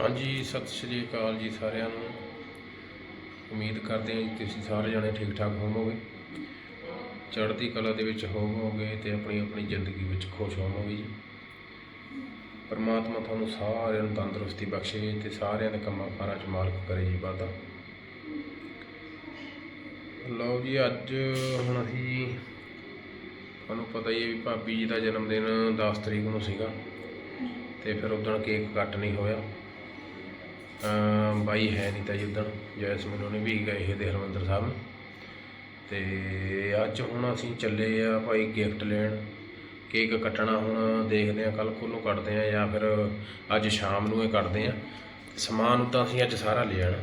ਹਾਂਜੀ, ਸਤਿ ਸ਼੍ਰੀ ਅਕਾਲ ਜੀ ਸਾਰਿਆਂ ਨੂੰ। ਉਮੀਦ ਕਰਦੇ ਹਾਂ ਕਿ ਤੁਸੀਂ ਸਾਰੇ ਜਣੇ ਠੀਕ ਠਾਕ ਹੋਵੋਗੇ। ਚੜ੍ਹਦੀ ਕਲਾ ਦੇ ਵਿੱਚ ਹੋਵੋਗੇ ਤੇ ਆਪਣੀ ਆਪਣੀ ਜ਼ਿੰਦਗੀ ਵਿੱਚ ਖੁਸ਼ ਹੋਵੋਗੇ ਜੀ। ਪਰਮਾਤਮਾ ਤੁਹਾਨੂੰ ਸਾਰਿਆਂ ਨੂੰ ਤੰਦਰੁਸਤੀ ਬਖਸ਼ੇ ਤੇ ਸਾਰਿਆਂ ਦੇ ਕੰਮਾਂ ਕਾਰਾਂ 'ਚ ਮਾਲਕ ਕਰੇ ਜੀ ਵਾਧਾ। ਲਓ ਜੀ, ਅੱਜ ਹੁਣ ਅਸੀਂ ਤੁਹਾਨੂੰ ਪਤਾ ਹੀ ਹੈ ਵੀ ਭਾਬੀ ਜੀ ਦਾ ਜਨਮ ਦਿਨ 10 ਤਰੀਕ ਨੂੰ ਸੀਗਾ। ਤੇ ਫਿਰ ਉਦੋਂ ਕੇਕ ਕੱਟ ਨਹੀਂ ਹੋਇਆ। ਬਾਈ ਹੈ ਨਹੀਂ ਤਾਂ ਜੀ ਉਦੋਂ ਜੈਸਮੀਨ ਉਹਨੇ ਵੀ ਗਏ ਸੀ ਦੇ ਹਰਮੰਦਰ ਸਾਹਿਬ। ਨੂੰ ਤੇ ਅੱਜ ਹੁਣ ਅਸੀਂ ਚੱਲੇ ਆ ਭਾਈ ਗਿਫਟ ਲੈਣ। ਕੇਕ ਕੱਟਣਾ ਹੁਣ ਦੇਖਦੇ ਆ ਕੱਲ ਨੂੰ ਕੱਟਦੇ ਆ ਜਾਂ ਫਿਰ ਅੱਜ ਸ਼ਾਮ ਨੂੰ ਇਹ ਕੱਟਦੇ ਆ। ਸਮਾਨ ਤਾਂ ਅਸੀਂ ਅੱਜ ਸਾਰਾ ਲੈ ਆਣਾ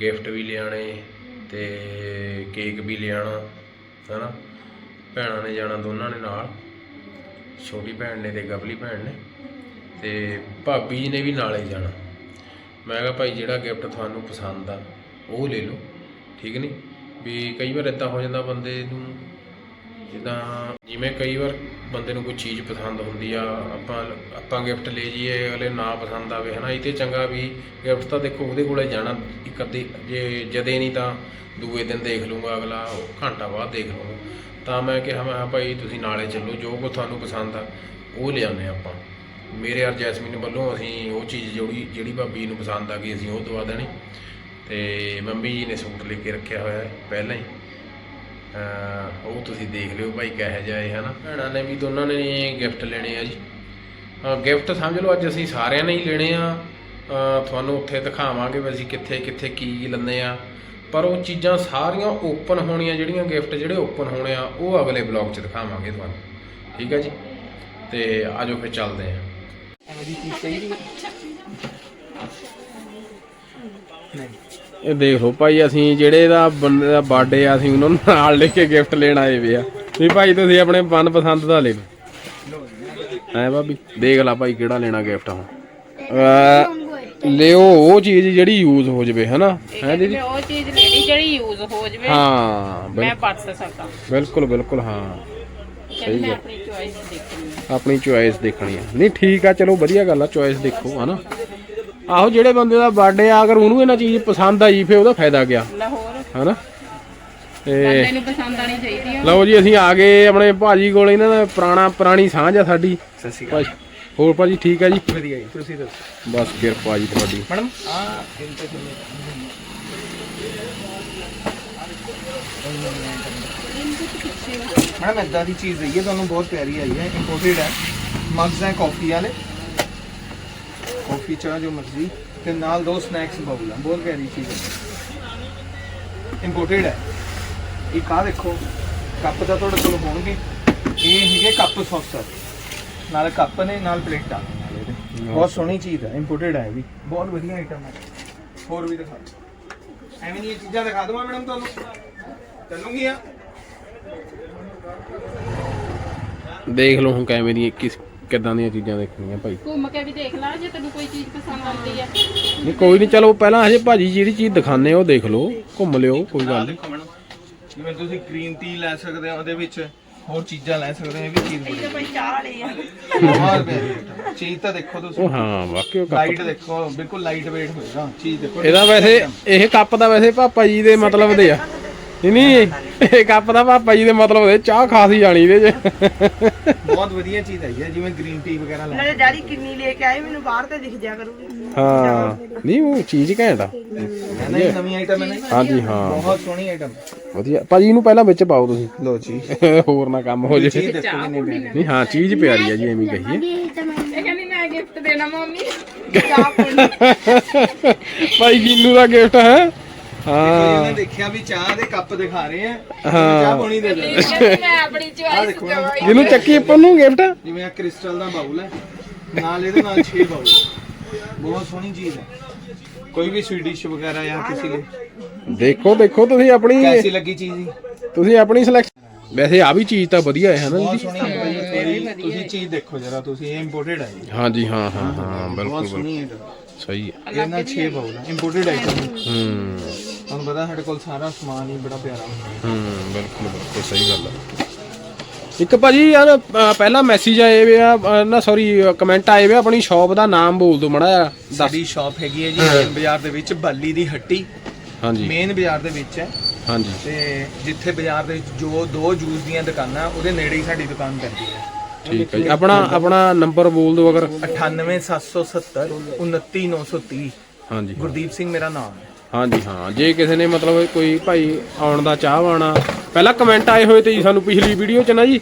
ਗਿਫਟ ਵੀ ਲਿਆਣੇ ਤੇ ਕੇਕ ਵੀ ਲਿਆਣਾ ਹੈਨਾ? ਭੈਣਾਂ ਨੇ ਜਾਣਾ ਦੋਨਾਂ ਨੇ ਨਾਲ। ਛੋਟੀ ਭੈਣ ਨੇ ਤੇ ਗਬਲੀ ਭੈਣ ਨੇ। ਤੇ ਭਾਬੀ ਜੀ ਨੇ ਵੀ ਨਾਲੇ ਜਾਣਾ। ਮੈਂ ਕਿਹਾ ਭਾਈ ਜਿਹੜਾ ਗਿਫਟ ਤੁਹਾਨੂੰ ਪਸੰਦ ਆ, ਉਹ ਲੈ ਲਓ। ਠੀਕ ਨਹੀਂ ਵੀ ਕਈ ਵਾਰ ਇਦਾਂ ਹੋ ਜਾਂਦਾ ਬੰਦੇ ਨੂੰ, ਜਿੱਦਾਂ ਜਿਵੇਂ ਕਈ ਵਾਰ ਬੰਦੇ ਨੂੰ ਕੋਈ ਚੀਜ਼ ਪਸੰਦ ਹੁੰਦੀ ਆ, ਆਪਾਂ ਆਪਾਂ ਗਿਫਟ ਲੈ ਜਾਈਏ, ਅਗਲੇ ਨਾ ਪਸੰਦ ਆਵੇ, ਹਨਾ? ਇਹ ਤੇ ਚੰਗਾ ਵੀ ਗਿਫਟ ਤਾਂ ਦੇਖੋ ਉਹਦੇ ਕੋਲੇ ਜਾਣਾ ਇੱਕ ਅੱਧੀ, ਜੇ ਜਦੇ ਨਹੀਂ ਤਾਂ ਦੂਏ ਦਿਨ ਦੇਖ ਲੂੰਗਾ ਅਗਲਾ ਘੰਟਾ ਬਾਅਦ ਦੇਖ ਲੂੰਗਾ ਤਾਂ ਮੈਂ ਕਿਹਾ ਮੈਂ ਕਿਹਾ ਭਾਈ ਤੁਸੀਂ ਨਾਲੇ ਚੱਲੋ, ਜੋ ਕੋ ਤੁਹਾਨੂੰ ਪਸੰਦ ਆ, ਉਹ ਲਿਆਉਂਦੇ ਆਪਾਂ। ਮੇਰੇ ਔਰ ਜੈਸਮੀਨ ਵੱਲੋਂ ਅਸੀਂ ਉਹ ਚੀਜ਼ ਜਿਹੜੀ ਜਿਹੜੀ ਭਾਬੀ ਨੂੰ ਪਸੰਦ ਆ ਗਈ ਅਸੀਂ ਉਹ ਦਵਾ ਦੇਣੀ। ਤੇ ਮੰਮੀ ਜੀ ਨੇ ਸੂਟ ਲੈ ਕੇ ਰੱਖਿਆ ਹੋਇਆ ਹੈ ਪਹਿਲਾਂ ਹੀ। ਉਹ ਤੁਸੀਂ ਦੇਖ ਲਿਓ ਭਾਈ ਕਿਹੋ ਜਿਹਾ ਹੈ ਹਨਾ? ਭੈਣਾਂ ਨੇ ਵੀ ਦੋਨਾਂ ਨੇ ਗਿਫਟ ਲੈਣੇ ਆ ਜੀ। ਗਿਫਟ ਸਮਝ ਲਓ ਅੱਜ ਅਸੀਂ ਸਾਰਿਆਂ ਨੇ ਹੀ ਲੈਣੇ ਆ। ਤੁਹਾਨੂੰ ਉੱਥੇ ਦਿਖਾਵਾਂਗੇ ਵੀ ਅਸੀਂ ਕਿੱਥੇ ਕਿੱਥੇ ਕੀ ਲੈਂਦੇ ਆ। ਪਰ ਉਹ ਚੀਜ਼ਾਂ ਸਾਰੀਆਂ ਓਪਨ ਹੋਣੀਆਂ, ਜਿਹੜੀਆਂ ਗਿਫਟ ਜਿਹੜੇ ਓਪਨ ਹੋਣੇ ਆ, ਉਹ ਅਗਲੇ ਬਲੌਗ 'ਚ ਦਿਖਾਵਾਂਗੇ ਤੁਹਾਨੂੰ। ਠੀਕ ਹੈ ਜੀ? ਤੇ ਆਜੋ ਫਿਰ ਚੱਲਦੇ ਆ। ਐਵੇਂ ਦੀ ਚੀਜ਼ ਚਾਹੀਦੀ ਹੈ? ਨਹੀਂ ਇਹ ਦੇਖ ਲਓ ਭਾਈ ਅਸੀਂ ਜਿਹੜੇ ਦਾ ਬੰਦੇ ਦਾ ਬਰਥਡੇ ਆ ਅਸੀਂ ਉਹਨਾਂ ਨੂੰ ਨਾਲ ਲੈ ਕੇ ਗਿਫਟ ਲੈਣ ਆਏ ਵੇ ਆ। ਵੀ ਭਾਈ ਤੁਸੀਂ ਆਪਣੇ ਮਨਪਸੰਦ ਦਾ ਲੈ ਲਓ। ਐ ਭਾਬੀ ਦੇਖ ਲੈ ਭਾਈ ਕਿਹੜਾ ਲੈਣਾ ਗਿਫਟ ਹੁਣ। ਅਹ ਲਿਓ ਉਹ ਚੀਜ਼ ਜਿਹੜੀ ਯੂਜ਼ ਹੋ ਜਵੇ ਹਨਾ? ਹੈ ਦੀਦੀ? ਮੈਂ ਉਹ ਚੀਜ਼ ਲੈਣੀ ਜਿਹੜੀ ਯੂਜ਼ ਹੋ ਜਵੇ। ਹਾਂ ਬਿਲ- ਮੈਂ ਵਰਤ ਸਕਦਾ। ਬਿਲਕੁਲ ਬਿਲਕੁਲ ਹਾਂ। ਕਹਿੰਦੀ ਮੈਂ ਆਪਣੀ ਚੋਇਸ ਦੇਖਣੀ ਹੈ ਆਪਣੀ ਚੁਆਇਸ ਦੇਖਣੀ ਆ। ਨਹੀਂ ਠੀਕ ਆ ਚਲੋ ਵਧੀਆ ਗੱਲ ਆ ਚੁਆਇਸ ਦੇਖੋ ਹਨਾ। ਆਹੋ ਜਿਹੜੇ ਬੰਦੇ ਦਾ ਬਰਥਡੇ ਆ ਅਗਰ ਉਹਨੂੰ ਇਹਨਾਂ ਚੀਜ਼ ਪਸੰਦ ਆਈ ਫੇ ਉਹਦਾ ਫਾਇਦਾ ਗਿਆ ਲਾਹੌਰ ਹਨਾ? ਤੇ ਬੰਦੇ ਨੂੰ ਪਸੰਦ ਆਣੀ ਚਾਹੀਦੀ ਆ। ਲਓ ਜੀ ਅਸੀਂ ਆ ਗਏ ਆਪਣੇ ਭਾਜੀ ਕੋਲ ਇਹਨਾਂ ਦਾ ਪੁਰਾਣਾ ਪੁਰਾਣੀ ਸਾਂਝ ਆ ਸਾਡੀ। ਸਤਿ ਸ਼੍ਰੀ ਅਕਾਲ। ਭਾਜੀ ਹੋਰ ਭਾਜੀ ਠੀਕ ਆ ਜੀ? ਵਧੀਆ ਜੀ ਤੁਸੀਂ ਦੱਸੋ? ਬਸ ਕਿਰਪਾ ਜੀ ਤੁਹਾਡੀ। ਮੈਡਮ ਆ ਮੈਡਮ ਇਦਾਂ ਦੀ ਚੀਜ਼ ਹੈ, ਤੁਹਾਨੂੰ ਬਹੁਤ ਪਿਆਰੀ ਆਈ ਹੈ ਇੰਪੋਰਟਡ ਹੈ। ਮਗਜ਼ ਹੈ ਕਾਫੀ ਵਾਲੇ। ਕਾਫੀ ਚਾਹ, ਜੋ ਮਰਜ਼ੀ। ਤੇ ਨਾਲ ਦੋ ਸਨੈਕਸ ਬਾਉਲ ਆ, ਬਹੁਤ ਪਿਆਰੀ ਚੀਜ਼ ਹੈ। ਇੰਪੋਰਟਡ ਹੈ। ਇਹ ਆ ਦੇਖੋ, ਕੱਪ ਤਾਂ ਤੁਹਾਡੇ ਕੋਲ ਹੋਣਗੇ। ਇਹ ਹੈਗੇ ਕੱਪ ਸੌਸਰ ਨਾਲ ਕੱਪ ਨੇ, ਨਾਲ ਪਲੇਟਾਂ ਨਾਲ ਇਹਦੇ ਬਹੁਤ ਸੋਹਣੀ ਚੀਜ਼ ਹੈ ਇੰਪੋਰਟਡ ਹੈ ਇਹ ਵੀ। ਬਹੁਤ ਵਧੀਆ ਆਈਟਮ ਹੈ ਹੋਰ ਵੀ ਦਿਖਾ ਦਿਓ। ਐਵੇਂ ਦੀਆਂ ਚੀਜ਼ਾਂ ਦਿਖਾ ਦਵਾਂ ਮੈਡਮ ਤੁਹਾਨੂੰ। ਚੱਲੂਗੀਆਂ। ਦੇਖ ਲਓ ਹੁਣ ਕਿਵੇਂ ਦੀਆਂ ਕਿਸ ਕਿੱਦਾਂ ਦੀਆਂ ਚੀਜ਼ਾਂ ਦੇਖਣੀਆਂ ਭਾਈ। ਘੁੰਮ ਕੇ ਵੀ ਦੇਖ ਲਾ ਜੇ ਤੈਨੂੰ ਕੋਈ ਚੀਜ਼ ਪਸੰਦ ਆਉਂਦੀ ਆ। ਨਹੀਂ ਕੋਈ ਨਹੀਂ ਚਲੋ ਪਹਿਲਾਂ ਹਜੇ ਭਾਜੀ ਜਿਹੜੀ ਚੀਜ਼ ਦਿਖਾਣੇ ਉਹ ਦੇਖ ਲਓ ਘੁੰਮ ਲਿਓ ਕੋਈ ਗੱਲ ਨਹੀਂ ਦੇਖੋ ਮੈਡਮ ਜਿਵੇਂ ਤੁਸੀਂ ਗ੍ਰੀਨ ਟੀ ਲੈ ਸਕਦੇ ਹੋ ਉਹਦੇ ਵਿੱਚ ਹੋਰ ਚੀਜ਼ਾਂ ਲੈ ਸਕਦੇ ਹੋ ਇਹ ਵੀ ਚੀਜ਼ ਬੜੀ ਹੈ ਚਾਹ ਵਾਲੀ ਆ। ਬਹੁਤ ਪਿਆਰੀ item। ਚੀਜ਼ ਤਾਂ ਦੇਖੋ ਤੁਸੀਂ। ਉਹ ਹਾਂ ਵਾਕਿਓ ਲਾਈਟ ਕੱਪ ਦੇਖੋ ਬਿਲਕੁਲ ਲਾਈਟ weight ਹੋਏਗਾ ਚੀਜ਼ ਦੇਖੋ। ਇਹਦਾ ਵੈਸੇ ਇਹ ਕੱਪ ਦਾ ਵੈਸੇ ਪਾਪਾ ਜੀ ਦੇ ਮਤਲਬ ਦੇ ਆ। ਨਹੀਂ ਨਹੀਂ ਇਹ ਕੱਪ ਦਾ ਪਾਪਾ ਜੀ ਦੇ ਮਤਲਬ ਦੇ ਚਾਹ ਖਾਸੀ ਜਾਣੀ ਇਹਦੇ 'ਚ। ਬਹੁਤ ਵਧੀਆ ਚੀਜ਼ ਆਈ ਹੈ ਜਿਵੇਂ ਗ੍ਰੀਨ ਟੀ ਵਗੈਰਾ ਲੈ ਨਾਲੇ ਡੈਡੀ ਕਿੰਨੀ ਲੈ ਕੇ ਆਏ ਮੈਨੂੰ ਬਾਹਰ ਤੇ ਦਿਖ ਜਾ ਕਰੂਗੀ ਹਾਂ ਨਹੀਂ ਉਹ ਚੀਜ਼ ਘੈਂਟ ਆ। ਹੈ ਨਾ ਇਹ ਨਵੀਂ ਆਈਟਮ ਹੈ ਨਾ। ਹਾਂਜੀ ਹਾਂ। ਬਹੁਤ ਸੋਹਣੀ ਆਈਟਮ ਵਧੀਆ। ਭਾਜੀ ਇਹਨੂੰ ਪਹਿਲਾਂ ਵਿੱਚ ਪਾਓ ਤੁਸੀਂ। ਲੋ ਜੀ। ਹੋਰ ਨਾ ਕੰਮ ਹੋ ਜੇ। ਨਹੀਂ ਹਾਂ ਚੀਜ਼ ਪਿਆਰੀ ਆ ਜੀ ਐਵੇਂ ਕਹੀਏ। ਇਹ ਕਹਿੰਦੀ ਮੈਂ ਗਿਫਟ ਦੇਣਾ ਮੰਮੀ। ਭਾਈ ਗਿੰਨੂ ਦਾ ਗਿਫਟ ਹੈ। ਹਾਂ। ਇਹਨੇ ਦੇਖਿਆ ਵੀ ਚਾਹ ਦੇ ਕੱਪ ਦਿਖਾ ਰਹੇ ਆ। ਹਾਂ। ਚਾਹ ਪਾਣੀ ਦੇ ਦੇ ਮੈਂ ਆਪਣੀ ਚੋਇਸ ਦੇਖੋ ਦਵਾਈ ਇਹਨੂੰ ਚੱਕੀ ਆਪਾਂ ਨੂੰ ਗਿਫਟ? ਜਿਵੇਂ ਆ ਕ੍ਰਿਸਟਲ ਦਾ ਬਾਉਲ ਹੈ। ਨਾਲ ਇਹਦੇ ਨਾਲ 6 ਬਾਉਲ ਬਹੁਤ ਸੋਹਣੀ ਚੀਜ਼ ਹੈ। ਕੋਈ ਵੀ ਸਵੀਟ ਡਿਸ਼ ਵਗੈਰਾ ਜਾਂ ਕਿਸੇ ਲਈ। ਦੇਖੋ ਦੇਖੋ ਤੁਸੀਂ ਆਪਣੀ ਕੈਸੀ ਲੱਗੀ ਚੀਜ਼ ਜੀ ਤੁਸੀਂ ਆਪਣੀ ਸਿਲੈਕਸ਼ਨ ਵੈਸੇ ਆ ਵੀ ਚੀਜ਼ ਤਾਂ ਵਧੀਆ ਹੈ ਹਨਾ ਬਹੁਤ ਜੀ? ਸੋਹਣੀ ਹੈ ਭਾਈ ਤੁਸੀਂ ਚੀਜ਼ ਦੇਖੋ ਜਰਾ ਤੁਸੀਂ ਇਹ ਇੰਪੋਰਟਡ ਹੈ ਜੀ। ਹਾਂਜੀ ਹਾਂ ਹਾਂ ਹਾਂ ਬਿਲਕੁਲ ਬਹੁਤ ਬਿਲਕੁਲ ਸੋਹਣੀ ਹੈ ਸਹੀ ਹੈ। ਇਹ ਨਾਲ 6 ਬਾਉਲ ਹੈ। ਇੰਪੋਰਟਡ ਆਈਟਮ ਹੂੰ। ਤੁਹਾਨੂੰ ਪਤਾ ਸਾਡੇ ਕੋਲ ਸਾਰਾ ਸਮਾਨ ਹੀ ਬੜਾ ਪਿਆਰਾ ਹੁੰਦਾ ਹੈ। ਬਿਲਕੁਲ ਬਿਲਕੁਲ ਸਹੀ ਗੱਲ ਹੈ ਇੱਕ ਭਾਜੀ ਯਾਰ ਅ, ਪਹਿਲਾ ਮੈਸੇਜ ਆਏ ਵੇ ਆ ਅ, ਨਾ ਸੌਰੀ ਕਮੈਂਟ ਆਏ ਵੇ ਆ, ਆਪਣੀ ਸ਼ਾਪ ਦਾ ਨਾਮ ਬੋਲ ਦਿਓ ਮੜਾ ਦੱਸ। ਸਾਡੀ ਸ਼ਾਪ ਹੈਗੀ ਹੈ ਜੀ ਮੇਨ ਬਾਜ਼ਾਰ ਦੇ ਵਿੱਚ ਬੱਲੀ ਦੀ ਹੱਟੀ। ਹਾਂਜੀ। ਮੇਨ ਬਾਜ਼ਾਰ ਦੇ ਵਿੱਚ ਹੈ। ਹਾਂਜੀ। ਤੇ ਜਿੱਥੇ ਬਾਜ਼ਾਰ ਦੇ ਵਿੱਚ ਜੋ ਦੋ ਜੂਸ ਦੀਆਂ ਦੁਕਾਨਾਂ ਉਹਦੇ ਨੇੜੇ ਹੀ ਸਾਡੀ ਦੁਕਾਨ ਪੈਂਦੀ ਹੈ। ਠੀਕ ਹੈ ਜੀ। ਆਪਣਾ ਆਪਣਾ ਨੰਬਰ ਬੋਲ ਦਿਓ ਅਗਰ। 98770 29930 ਹਾਂਜੀ। ਗੁਰਦੀਪ ਸਿੰਘ ਮੇਰਾ ਨਾਮ ਹੈ। ਹਾਂਜੀ ਹਾਂ। ਜੇ ਕਿਸੇ ਨੇ ਮਤਲਬ ਕੋਈ ਭਾਈ ਆਉਣ ਦਾ ਚਾਹਵਾਨਾ ਪਹਿਲਾਂ ਕਮੈਂਟ ਆਏ ਹੋਏ ਤੇ ਜੀ ਸਾਨੂੰ ਪਿਛਲੀ ਵੀਡੀਓ ਚ ਨਾ ਜੀ।